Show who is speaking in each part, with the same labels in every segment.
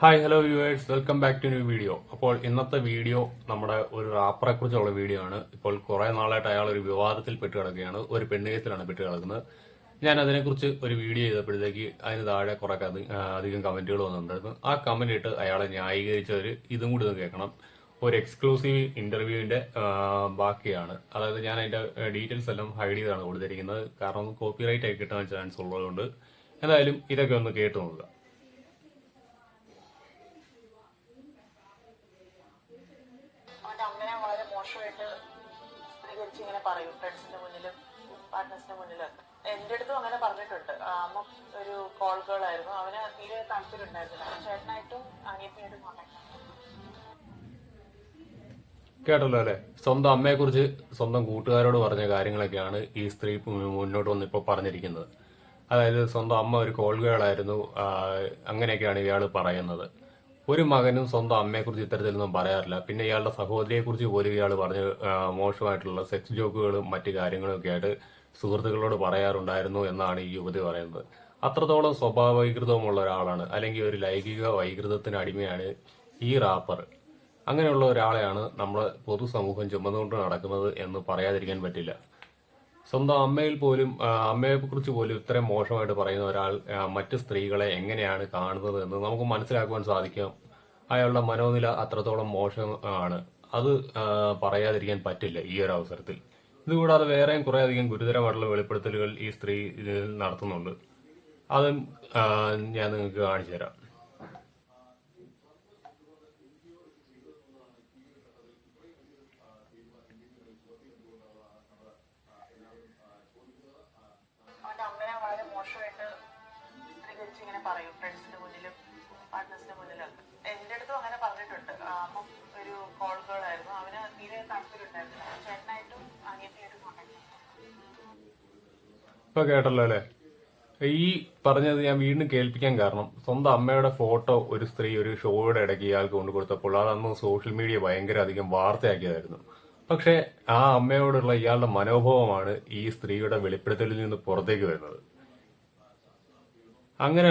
Speaker 1: Hi hello viewers welcome back to new video അപ്പോൾ ഇന്നത്തെ video നമ്മുടെ ഒരു റാപ്പറെ കുറിച്ചുള്ള വീഡിയോ ആണ്. ഇപ്പോൾ കുറെ നാളായിട്ട് അയാൾ ഒരു വിവാദത്തിൽ പെട്ട് കിടക്കുകയാണ്. ഒരു പെണ്ണുകയത്തിലാണ് പെട്ട് കിടക്കുന്നത്. ഞാൻ അതിനെക്കുറിച്ച് ഒരു വീഡിയോ ചെയ്തപ്പോഴത്തേക്ക് അതിന് താഴെ കുറെ അധികം കമന്റുകൾ വന്നിട്ടുണ്ടായിരുന്നു. ആ കമന്റ് ഇട്ട് അയാളെ ന്യായീകരിച്ചവർ ഇതും കൂടി ഒന്ന് കേൾക്കണം. ഒരു എക്സ്ക്ലൂസീവ് ഇന്റർവ്യൂവിന്റെ ബാക്കിയാണ്. അതായത് ഞാൻ അതിന്റെ ഡീറ്റെയിൽസ് എല്ലാം ഹൈഡ് ചെയ്താണ് കൊടുത്തിരിക്കുന്നത്. കാരണം കോപ്പിറൈറ്റ് ആയി കിട്ടാൻ ചാൻസ് ഉള്ളതുകൊണ്ട്. എന്തായാലും ഇതൊക്കെ ഒന്ന് കേട്ടു നോക്കുക.
Speaker 2: ഫ്രണ്ട്സിന്റെ മുന്നിലും പാർട്ട്നേഴ്സിന്റെ മുന്നിലും എന്റെ അടുത്തും അങ്ങനെ പറഞ്ഞിട്ടുണ്ട്. അമ്മ ഒരു കോൾ ഗേൾ ആയിരുന്നു. അവന് തീരെ താല്പര്യം ഉണ്ടായിരുന്നില്ല ചേട്ടനായിട്ടും അനിയത്തിയായിട്ടും കോൺടാക്ട്
Speaker 1: കേട്ടല്ലോ അല്ലെ? സ്വന്തം അമ്മയെക്കുറിച്ച് സ്വന്തം കൂട്ടുകാരോട് പറഞ്ഞ കാര്യങ്ങളൊക്കെയാണ് ഈ സ്ത്രീ മുന്നോട്ട് വന്ന് ഇപ്പോൾ പറഞ്ഞിരിക്കുന്നത്. അതായത് സ്വന്തം അമ്മ ഒരു കോൾ ഗേളായിരുന്നു അങ്ങനെയൊക്കെയാണ് ഇയാൾ പറയുന്നത്. ഒരു മകനും സ്വന്തം അമ്മയെക്കുറിച്ച് ഇത്തരത്തിലൊന്നും പറയാറില്ല. പിന്നെ ഇയാളുടെ സഹോദരിയെക്കുറിച്ച് പോലും ഇയാൾ പറഞ്ഞ് മോശമായിട്ടുള്ള സെക്സ് ജോക്കുകളും മറ്റു കാര്യങ്ങളും ഒക്കെ ആയിട്ട് സുഹൃത്തുക്കളോട് പറയാറുണ്ടായിരുന്നു എന്നാണ് ഈ യുവതി പറയുന്നത്. അത്രത്തോളം സ്വഭാവ വൈകൃതമുള്ള ഒരാളാണ്. അല്ലെങ്കിൽ ഒരു ലൈംഗിക വൈകൃതത്തിന് അടിമയാണ് ഈ റാപ്പർ അങ്ങനെയുള്ള ഒരാളെയാണ് നമ്മൾ പൊതുസമൂഹം ചുമന്നുകൊണ്ട് നടക്കുന്നത് എന്ന് പറയാതിരിക്കാൻ പറ്റില്ല. സ്വന്തം അമ്മയിൽ പോലും അമ്മയെ അമ്മയെക്കുറിച്ച് പോലും ഇത്രയും മോശമായിട്ട് പറയുന്ന ഒരാൾ മറ്റ് സ്ത്രീകളെ എങ്ങനെയാണ് കാണുന്നത് എന്ന് നമുക്ക് മനസ്സിലാക്കുവാൻ സാധിക്കും. അയാളുടെ മനോനില അത്രത്തോളം മോശം ആണ്. അത് പറയാതിരിക്കാൻ പറ്റില്ല ഈ ഒരു അവസരത്തിൽ. ഇതുകൂടാതെ വേറെയും കുറെ അധികം ഗുരുതരമായിട്ടുള്ള വെളിപ്പെടുത്തലുകൾ ഈ സ്ത്രീ നടത്തുന്നുണ്ട്. അതും ഞാൻ നിങ്ങൾക്ക് കാണിച്ചു തരാം.
Speaker 2: ഇങ്ങനെ പറയും ഫ്രണ്ട്സിന്റെ മുന്നിലും പാർട്ട്നേഴ്സിന്റെ മുന്നിലും. എന്റെ അടുത്തും അങ്ങനെ പറഞ്ഞിട്ടുണ്ട്. അപ്പം ഒരു കോൾ ഗേൾ ആയിരുന്നു. അവന് തീരെ താല്പര്യം ഉണ്ടായിരുന്നില്ല ചേട്ടനായിട്ടും അനിയത്തിയായിട്ടും കോണ്ടാക്ട്
Speaker 1: ഇപ്പൊ കേട്ടല്ലോ അല്ലെ? ഈ പറഞ്ഞത് ഞാൻ വീണ്ടും കേൾപ്പിക്കാൻ കാരണം സ്വന്തം അമ്മയുടെ ഫോട്ടോ ഒരു സ്ത്രീ ഒരു ഷോയുടെ ഇടയ്ക്ക് ഇയാൾക്ക് കൊണ്ടു കൊടുത്തപ്പോൾ അതന്ന് സോഷ്യൽ മീഡിയ ഭയങ്കര അധികം വാർത്തയാക്കിയതായിരുന്നു. പക്ഷെ ആ അമ്മയോടുള്ള ഇയാളുടെ മനോഭാവമാണ് ഈ സ്ത്രീയുടെ വെളിപ്പെടുത്തലിൽ നിന്ന് പുറത്തേക്ക് വരുന്നത്. അങ്ങനെ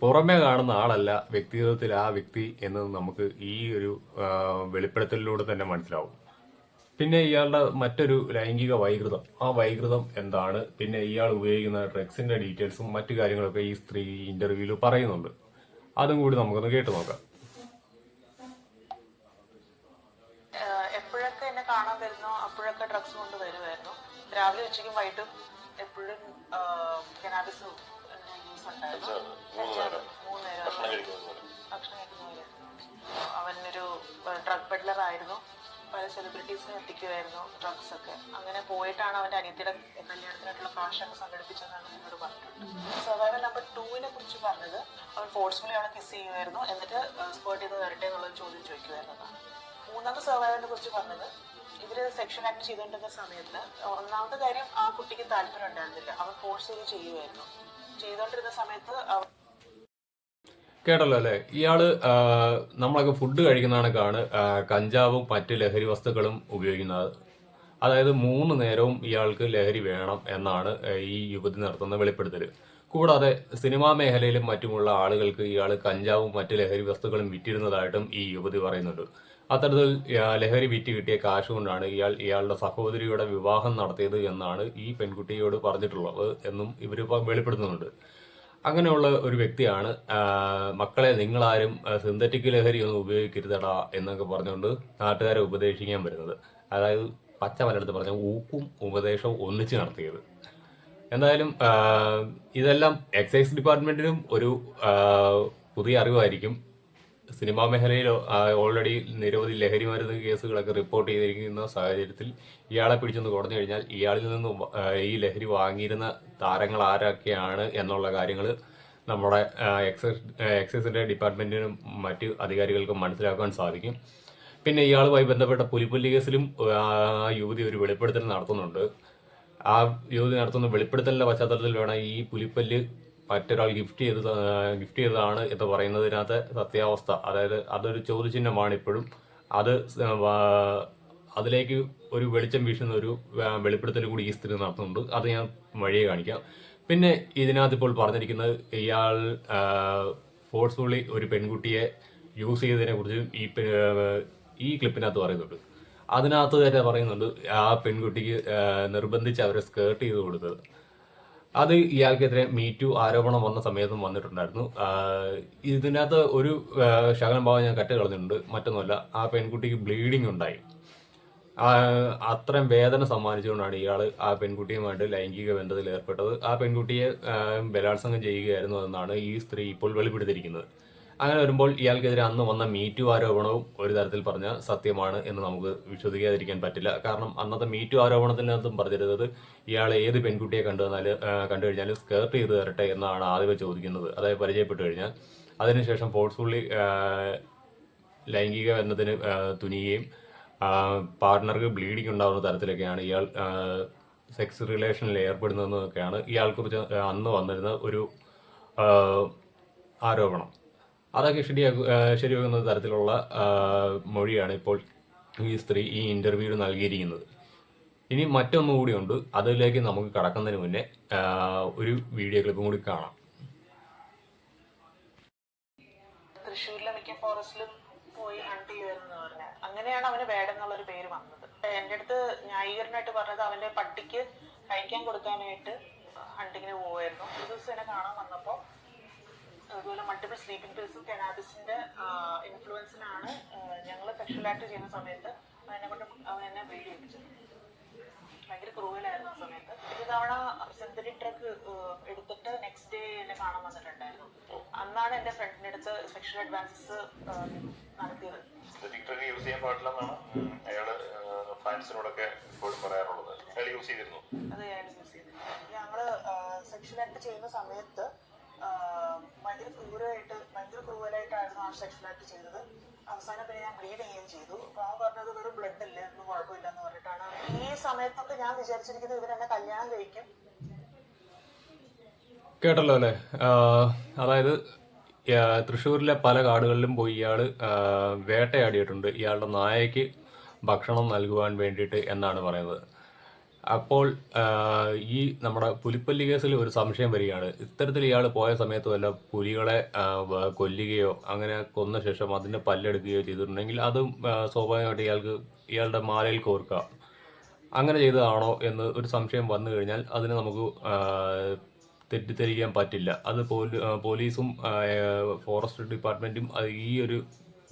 Speaker 1: പുറമേ കാണുന്ന ആളല്ല വ്യക്തിഗതത്തിൽ ആ വ്യക്തി എന്ന് നമുക്ക് ഈ ഒരു വെളിപ്പെടുത്തലിലൂടെ തന്നെ മനസ്സിലാവും. പിന്നെ ഇയാളുടെ മറ്റൊരു ലൈംഗിക വൈകൃതം. ആ വൈകൃതം എന്താണ്? പിന്നെ ഇയാൾ ഉപയോഗിക്കുന്ന ഡ്രഗ്സിന്റെ ഡീറ്റെയിൽസും മറ്റു കാര്യങ്ങളൊക്കെ ഈ സ്ത്രീ ഇന്റർവ്യൂവിൽ പറയുന്നുണ്ട്. അതും കൂടി നമുക്കൊന്ന് കേട്ടു നോക്കാം.
Speaker 2: എപ്പോഴൊക്കെ എന്നെ കാണാൻ വരുന്നു അപ്പോഴൊക്കെ ഡ്രഗ്സ് കൊണ്ട് വരുമായിരുന്നു. രാവിലെ ഉച്ചയ്ക്കും വൈകിട്ടും എപ്പോഴും കനാബിസ് യൂസ് ഉണ്ടായിരുന്നു മൂന്ന് നേരം. ഭക്ഷണം കഴിക്കുന്നവര് അവനൊരു ഡ്രഗ് പെഡ്ലർ ആയിരുന്നു. പല സെലിബ്രിറ്റീസിനെ എത്തിക്കുമായിരുന്നു ഡ്രഗ്സ് ഒക്കെ. അങ്ങനെ പോയിട്ടാണ് അവന്റെ അനിയത്തിയുടെ കല്യാണത്തിനായിട്ടുള്ള കാശൊക്കെ സംഘടിപ്പിച്ചതെന്നാണ് എന്നോട് പറഞ്ഞിട്ടുണ്ട്. സർവൈവൽ നമ്പർ ടൂവിനെ കുറിച്ച് പറഞ്ഞത് അവൻ ഫോഴ്സ്ഫുള്ളി അവനെ കിസ് ചെയ്യുമായിരുന്നു എന്നിട്ട് സ്പോർട്ട് ചെയ്ത് വരട്ടെ എന്നുള്ളത് ചോദ്യം ചോദിക്കുമായിരുന്നു മൂന്നാമത് മൂന്നാമത്തെ സർവൈവലിനെ കുറിച്ച് പറഞ്ഞത് ഇവർ സെക്ഷൻ ആക്ട് ചെയ്തുകൊണ്ടിരുന്ന സമയത്ത് ഒന്നാമത്തെ കാര്യം ആ കുട്ടിക്ക് താല്പര്യം ഉണ്ടായിരുന്നില്ല. അവൻ ഫോഴ്സ് ചെയ്ത് ചെയ്യുമായിരുന്നു ചെയ്തുകൊണ്ടിരുന്ന സമയത്ത്
Speaker 1: കേട്ടല്ലോ അല്ലെ? ഇയാൾ നമ്മളൊക്കെ ഫുഡ് കഴിക്കുന്ന കണക്കാണ് കഞ്ചാവും മറ്റ് ലഹരി വസ്തുക്കളും ഉപയോഗിക്കുന്നത്. അതായത് മൂന്ന് നേരവും ഇയാൾക്ക് ലഹരി വേണം എന്നാണ് ഈ യുവതി നടത്തുന്ന വെളിപ്പെടുത്തൽ കൂടാതെ സിനിമാ മേഖലയിലും മറ്റുമുള്ള ആളുകൾക്ക് ഇയാൾ കഞ്ചാവും മറ്റ് ലഹരി വസ്തുക്കളും വിറ്റിരുന്നതായിട്ടും ഈ യുവതി പറയുന്നുണ്ട്. അത്തരത്തിൽ ലഹരി വിറ്റ് കിട്ടിയ കാശ് കൊണ്ടാണ് ഇയാൾ ഇയാളുടെ സഹോദരിയുടെ വിവാഹം നടത്തിയത് എന്നാണ് ഈ പെൺകുട്ടിയോട് പറഞ്ഞിട്ടുള്ളത് എന്നും ഇവർ വെളിപ്പെടുത്തുന്നുണ്ട്. അങ്ങനെയുള്ള ഒരു വ്യക്തിയാണ് മക്കളെ നിങ്ങളാരും സിന്തറ്റിക് ലഹരി ഒന്നും ഉപയോഗിക്കരുതടാ എന്നൊക്കെ പറഞ്ഞുകൊണ്ട് നാട്ടുകാരെ ഉപദേശിക്കാൻ വരുന്നത്. അതായത് പച്ച പലയിടത്ത് പറഞ്ഞ ഊപ്പും ഉപദേശവും ഒന്നിച്ച് നടത്തിയത്. എന്തായാലും ഇതെല്ലാം എക്സൈസ് ഡിപ്പാർട്ട്മെന്റിനും ഒരു പുതിയ അറിവായിരിക്കും. സിനിമാ മേഖലയിൽ ഓൾറെഡി നിരവധി ലഹരി മരുന്ന് കേസുകളൊക്കെ റിപ്പോർട്ട് ചെയ്തിരിക്കുന്ന സാഹചര്യത്തിൽ ഇയാളെ പിടിച്ചൊന്ന് കുറഞ്ഞു കഴിഞ്ഞാൽ ഇയാളിൽ നിന്ന് ഈ ലഹരി വാങ്ങിയിരുന്ന താരങ്ങൾ ആരൊക്കെയാണ് എന്നുള്ള കാര്യങ്ങൾ നമ്മുടെ എക്സൈസ് എക്സൈസിന്റെ ഡിപ്പാർട്ട്മെന്റിനും മറ്റ് അധികാരികൾക്കും മനസ്സിലാക്കാൻ സാധിക്കും. പിന്നെ ഇയാളുമായി ബന്ധപ്പെട്ട പുലിപ്പുല്ലി കേസിലും ആ യുവതി ഒരു വെളിപ്പെടുത്തൽ നടത്തുന്നുണ്ട്. ആ യുവതി നടത്തുന്ന വെളിപ്പെടുത്തലിന്റെ പശ്ചാത്തലത്തിൽ വേണം ഈ പുലിപ്പല്ല് മറ്റൊരാൾ ഗിഫ്റ്റ് ചെയ്ത് ഗിഫ്റ്റ് ചെയ്തതാണ് എന്ന് പറയുന്നതിനകത്ത് സത്യാവസ്ഥ. അതായത് അതൊരു ചോദ്യചിഹ്നമാണ് ഇപ്പോഴും അത് അതിലേക്ക് ഒരു വെളിച്ചം വീശുന്ന ഒരു വെളിപ്പെടുത്തൽ കൂടി ഈ സ്ത്രീ നടത്തുന്നുണ്ട്. അത് ഞാൻ വഴിയെ കാണിക്കാം. പിന്നെ ഇതിനകത്ത് ഇപ്പോൾ പറഞ്ഞിരിക്കുന്നത് ഇയാൾ ഫോഴ്സ്ഫുള്ളി ഒരു പെൺകുട്ടിയെ യൂസ് ചെയ്തതിനെ കുറിച്ച് ഈ ഈ ക്ലിപ്പിനകത്ത് പറയുന്നുണ്ട്. അതിനകത്ത് തന്നെ പറയുന്നുണ്ട് ആ പെൺകുട്ടിക്ക് നിർബന്ധിച്ച് അവരെ സ്കേർട്ട് ചെയ്ത് കൊടുത്തത്. അത് ഇയാൾക്കെതിരെ മീറ്റു ആരോപണം വന്ന സമയത്തും വന്നിട്ടുണ്ടായിരുന്നു. ഇതിനകത്ത് ഒരു ശകലം ഭാഗം ഞാൻ കട്ട് കളഞ്ഞിട്ടുണ്ട്. മറ്റൊന്നുമല്ല ആ പെൺകുട്ടിക്ക് ബ്ലീഡിംഗ് ഉണ്ടായി. അത്രയും വേദന സമ്മാനിച്ചുകൊണ്ടാണ് ഇയാൾ ആ പെൺകുട്ടിയുമായിട്ട് ലൈംഗിക ബന്ധത്തിൽ ഏർപ്പെട്ടത്. ആ പെൺകുട്ടിയെ ബലാത്സംഗം ചെയ്യുകയായിരുന്നു എന്നാണ് ഈ സ്ത്രീ ഇപ്പോൾ വെളിപ്പെടുത്തിയിരിക്കുന്നത്. അങ്ങനെ വരുമ്പോൾ ഇയാൾക്കെതിരെ അന്ന് വന്ന മീറ്റു ആരോപണവും ഒരു തരത്തിൽ പറഞ്ഞ സത്യമാണ് എന്ന് നമുക്ക് വിശ്വസിക്കാതിരിക്കാൻ പറ്റില്ല. കാരണം അന്നത്തെ മീറ്റു ആരോപണത്തിനകത്തും പറഞ്ഞിരുന്നത് ഇയാൾ ഏത് പെൺകുട്ടിയെ കണ്ടു വന്നാൽ കണ്ടു കഴിഞ്ഞാൽ സ്കേർട്ട് ചെയ്ത് തരട്ടെ എന്നാണ് ആദ്യമേ ചോദിക്കുന്നത്. അതായത് പരിചയപ്പെട്ടു കഴിഞ്ഞാൽ അതിനുശേഷം ഫോഴ്സ്ഫുള്ളി ലൈംഗിക ബന്ധത്തിന് തുനിയുകയും പാർട്ട്ണർക്ക് ബ്ലീഡിംഗ് ഉണ്ടാകുന്ന തരത്തിലൊക്കെയാണ് ഇയാൾ സെക്സ് റിലേഷനിൽ ഏർപ്പെടുന്നതെന്നൊക്കെയാണ് ഇയാൾക്കുറിച്ച് അന്ന് വന്നിരുന്ന ഒരു ആരോപണം. അതൊക്കെ ശരിയാക്കു ശരിയാകുന്ന തരത്തിലുള്ള മൊഴിയാണ് ഇപ്പോൾ ഈ സ്ത്രീ ഈ ഇന്റർവ്യൂവിൽ നൽകിയിരിക്കുന്നത്. ഇനി മറ്റൊന്നും ഉണ്ട് അതിലേക്ക് നമുക്ക് കടക്കുന്നതിന് മുന്നേ ഒരു വീഡിയോ ക്ലിപ്പും കൂടി കാണാം.
Speaker 2: തൃശ്ശൂരിലെ മിക്ക ഫോറസ്റ്റിലും പോയി ഹണ്ട് ചെയ്യുമെന്ന് പറഞ്ഞത് അങ്ങനെയാണ് അവന് വേടെന്നുള്ളൊരു പേര് വന്നത്. എന്റെ അടുത്ത് ന്യായീകരണമായിട്ട് പറഞ്ഞത് അവന്റെ പട്ടിക്ക് കഴിക്കാൻ കൊടുക്കാനായിട്ട് ഹണ്ടിങ്ങിന് പോവായിരുന്നു. ഒരു ദിവസം എന്നെ കാണാൻ വന്നപ്പോൾ അതുപോലെ മൾട്ടിപ്പിൾ സ്ലീപ്പിംഗ് പിൽസും കനാബിസിന്റെ ഇൻഫ്ലുവൻസിലാണ് ഞങ്ങൾ സെക്ഷൽ ആക്ട് ചെയ്യുന്ന സമയത്ത് അവനെ കൊണ്ട് അവൻ എന്നെ ചെയ്യിപ്പിച്ചത് ഭയങ്കര ക്രൂവലായിരുന്നു ആ സമയത്ത്. ഒരു തവണ സിന്തറ്റിക് ട്രക്ക് എടുത്തിട്ട് നെക്സ്റ്റ് ഡേ എന്നെ കാണാൻ വന്നിട്ടുണ്ടായിരുന്നു. അന്നാണ് എന്റെ ഫ്രണ്ടിന്റെ അടുത്ത് സെക്ഷൽ അഡ്വാൻസസ് നടത്തിയത്.
Speaker 3: സിന്തറ്റിക് ഡ്രഗ് യൂസ് ചെയ്യാൻ പാടില്ലെന്നാണ് അയാൾ ഫാൻസിനോടൊക്കെ എപ്പോഴും പറയാറുള്ളത്. അയാൾ യൂസ് ചെയ്തിരുന്നു.
Speaker 2: അതെ യൂസ് ചെയ്തിരുന്നു. ഞങ്ങൾ സെക്ഷൽ ആക്ട് ചെയ്യുന്ന സമയത്ത് ആ, ഭയങ്കര ക്രൂരമായിട്ട് ഭയങ്കര സെക്ഷൽ ആക്ട് ചെയ്തത്. അവസാനം പിന്നെ ഞാൻ ബ്ലീഡ് ചെയ്യുകയും ചെയ്തു. അപ്പൊ ആ പറഞ്ഞത് വെറും ബ്ലഡ് അല്ലേ ഒന്നും കുഴപ്പമില്ല എന്ന് പറഞ്ഞിട്ടാണ്. ഈ സമയത്തൊക്കെ ഞാൻ വിചാരിച്ചിരിക്കുന്നത് ഇവരെന്നെ കല്യാണം കഴിക്കും.
Speaker 1: കേട്ടല്ലോ അല്ലേ? അതായത് തൃശ്ശൂരിലെ പല കാടുകളിലും പോയി ഇയാൾ വേട്ടയാടിയിട്ടുണ്ട്. ഇയാളുടെ നായയ്ക്ക് ഭക്ഷണം നൽകുവാൻ വേണ്ടിയിട്ട് എന്നാണ് പറയുന്നത്. അപ്പോൾ ഈ നമ്മുടെ പുലിപ്പല്ലി കേസിൽ ഒരു സംശയം വരികയാണ്. ഇത്തരത്തിൽ ഇയാൾ പോയ സമയത്ത് വല്ല പുലികളെ കൊല്ലുകയോ അങ്ങനെ കൊന്ന ശേഷം അതിന്റെ പല്ലെടുക്കുകയോ ചെയ്തിട്ടുണ്ടെങ്കിൽ അതും സ്വാഭാവികമായിട്ട് ഇയാൾക്ക് ഇയാളുടെ മാലയിൽ കോർക്കാം. അങ്ങനെ ചെയ്തതാണോ എന്ന് ഒരു സംശയം വന്നു കഴിഞ്ഞാൽ അതിന് നമുക്ക് തെറ്റിദ്ധരിക്കാൻ പറ്റില്ല. അത് പോലീസും ഫോറസ്റ്റ് ഡിപ്പാർട്ട്മെന്റും ഈ ഒരു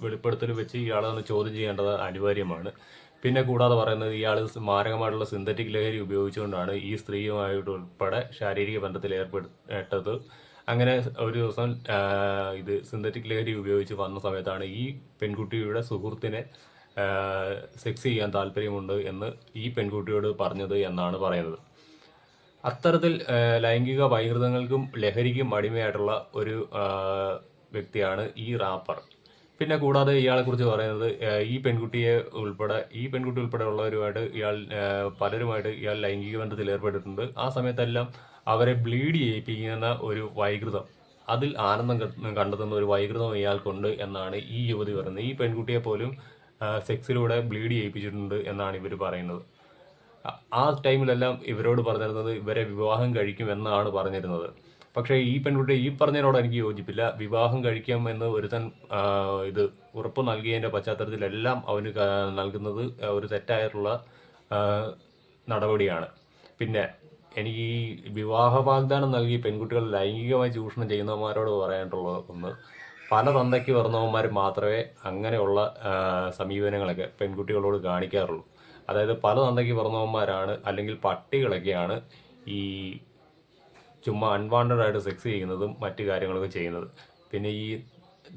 Speaker 1: വെളിപ്പെടുത്തൽ വെച്ച് ഇയാളെ ഒന്ന് ചോദ്യം ചെയ്യേണ്ടത് അനിവാര്യമാണ്. പിന്നെ കൂടാതെ പറയുന്നത് ഇയാൾ മാരകമായിട്ടുള്ള സിന്തറ്റിക് ലഹരി ഉപയോഗിച്ചുകൊണ്ടാണ് ഈ സ്ത്രീയുമായിട്ട് ഉൾപ്പെടെ ശാരീരിക ബന്ധത്തിൽ ഏർപ്പെട്ടത്. അങ്ങനെ ഒരു ദിവസം ഇത് സിന്തറ്റിക് ലഹരി ഉപയോഗിച്ച് വന്ന സമയത്താണ് ഈ പെൺകുട്ടിയുടെ സുഹൃത്തിനെ സെക്സ് ചെയ്യാൻ താല്പര്യമുണ്ട് എന്ന് ഈ പെൺകുട്ടിയോട് പറഞ്ഞത് എന്നാണ് പറയുന്നത്. അത്തരത്തിൽ ലൈംഗിക വൈകൃതങ്ങൾക്കും ലഹരിക്കും അടിമയായിട്ടുള്ള ഒരു വ്യക്തിയാണ് ഈ റാപ്പർ. പിന്നെ കൂടാതെ ഇയാളെ കുറിച്ച് പറയുന്നത് ഈ പെൺകുട്ടിയെ ഉൾപ്പെടെ ഈ പെൺകുട്ടി ഉൾപ്പെടെ ഉള്ളവരുമായിട്ട് ഇയാൾ പലരുമായിട്ട് ഇയാൾ ലൈംഗിക ബന്ധത്തിൽ ഏർപ്പെട്ടിട്ടുണ്ട്. ആ സമയത്തെല്ലാം അവരെ ബ്ലീഡ് ചെയ്യിപ്പിക്കുന്ന ഒരു വൈകൃതം അതിൽ ആനന്ദം കണ്ടെത്തുന്ന ഒരു വൈകൃതം ഇയാൾക്കുണ്ട് എന്നാണ് ഈ യുവതി പറയുന്നത്. ഈ പെൺകുട്ടിയെ പോലും സെക്സിലൂടെ ബ്ലീഡ് ചെയ്യിപ്പിച്ചിട്ടുണ്ട് എന്നാണ് ഇവർ പറയുന്നത്. ആ ടൈമിലെല്ലാം ഇവരോട് പറഞ്ഞിരുന്നത് ഇവരെ വിവാഹം കഴിക്കും എന്നാണ് പറഞ്ഞിരുന്നത്. പക്ഷേ ഈ പെൺകുട്ടി ഈ പറഞ്ഞതിനോട് എനിക്ക് യോജിപ്പില്ല. വിവാഹം കഴിക്കാം എന്ന് ഒരുത്തൻ ഇത് ഉറപ്പ് നൽകിയതിന്റെ പശ്ചാത്തലത്തിലെല്ലാം അവന് നൽകുന്നത് ഒരു തെറ്റായിട്ടുള്ള നടപടിയാണ്. പിന്നെ എനിക്ക് ഈ വിവാഹ വാഗ്ദാനം നൽകി പെൺകുട്ടികൾ ലൈംഗികമായി ചൂഷണം ചെയ്യുന്നവന്മാരോട് പറയാനുള്ളത് ഒന്ന് പല തന്തയ്ക്ക് വരുന്നവന്മാർ മാത്രമേ അങ്ങനെയുള്ള സമീപനങ്ങളൊക്കെ പെൺകുട്ടികളോട് കാണിക്കാറുള്ളൂ. അതായത് പല തന്തയ്ക്ക് പറഞ്ഞവന്മാരാണ് അല്ലെങ്കിൽ പട്ടികളൊക്കെയാണ് ഈ ചുമ്മാ അൺവാണ്ടഡ് ആയിട്ട് സെക്സ് ചെയ്യുന്നതും മറ്റു കാര്യങ്ങളൊക്കെ ചെയ്യുന്നത്. പിന്നെ ഈ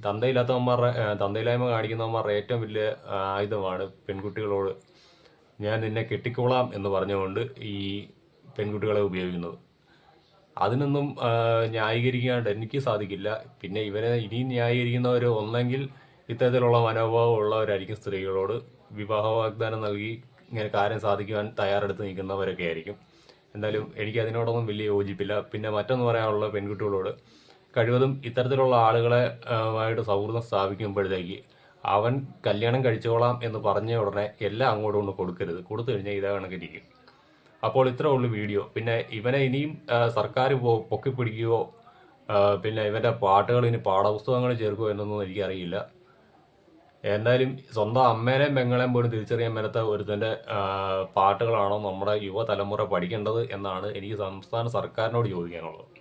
Speaker 1: തന്തയില്ലാത്തവന്മാരുടെ തന്തയില്ലായ്മ കാണിക്കുന്നവന്മാരുടെ ഏറ്റവും വലിയ ആയുധമാണ് പെൺകുട്ടികളോട് ഞാൻ നിന്നെ കെട്ടിക്കോളാം എന്ന് പറഞ്ഞുകൊണ്ട് ഈ പെൺകുട്ടികളെ ഉപയോഗിക്കുന്നത്. അതിനൊന്നും ന്യായീകരിക്കാണ്ട് എനിക്ക് സാധിക്കില്ല. പിന്നെ ഇവരെ ഇനിയും ന്യായീകരിക്കുന്നവർ ഒന്നെങ്കിൽ ഇത്തരത്തിലുള്ള മനോഭാവം ഉള്ളവരായിരിക്കും സ്ത്രീകളോട്. വിവാഹ വാഗ്ദാനം നൽകി ഇങ്ങനെ കാര്യം സാധിക്കുവാൻ തയ്യാറെടുത്ത് നിൽക്കുന്നവരൊക്കെ ആയിരിക്കും. എന്തായാലും എനിക്ക് അതിനോടൊന്നും വലിയ യോജിപ്പില്ല. പിന്നെ മറ്റൊന്ന് പറയാനുള്ള പെൺകുട്ടികളോട്. കഴിവതും ഇത്തരത്തിലുള്ള ആളുകളെ ആയിട്ട് സൗഹൃദം സ്ഥാപിക്കുമ്പോഴത്തേക്ക് അവൻ കല്യാണം കഴിച്ചോളാം എന്ന് പറഞ്ഞ ഉടനെ എല്ലാം അങ്ങോട്ടും കൊണ്ട് കൊടുക്കരുത്. കൊടുത്തു കഴിഞ്ഞാൽ ഇതാ കണക്കിരിക്കും. അപ്പോൾ ഇത്രേ ഉള്ളൂ വീഡിയോ. പിന്നെ ഇവനെ ഇനിയും സർക്കാർ പൊക്കിപ്പിടിക്കുകയോ പിന്നെ ഇവന്റെ പാട്ടുകൾ ഇനി പാഠപുസ്തകങ്ങൾ ചേർക്കുമോ എന്നൊന്നും എനിക്കറിയില്ല. എന്തായാലും സ്വന്തം അമ്മേനെയും പെങ്ങളെയും പോലും തിരിച്ചറിയാൻ മേലത്തെ ഒരുത്തന്റെ പാട്ടുകളാണോ നമ്മുടെ യുവതലമുറ പഠിക്കേണ്ടത് എന്നാണ് എനിക്ക് സംസ്ഥാന സർക്കാരിനോട് ചോദിക്കാനുള്ളത്.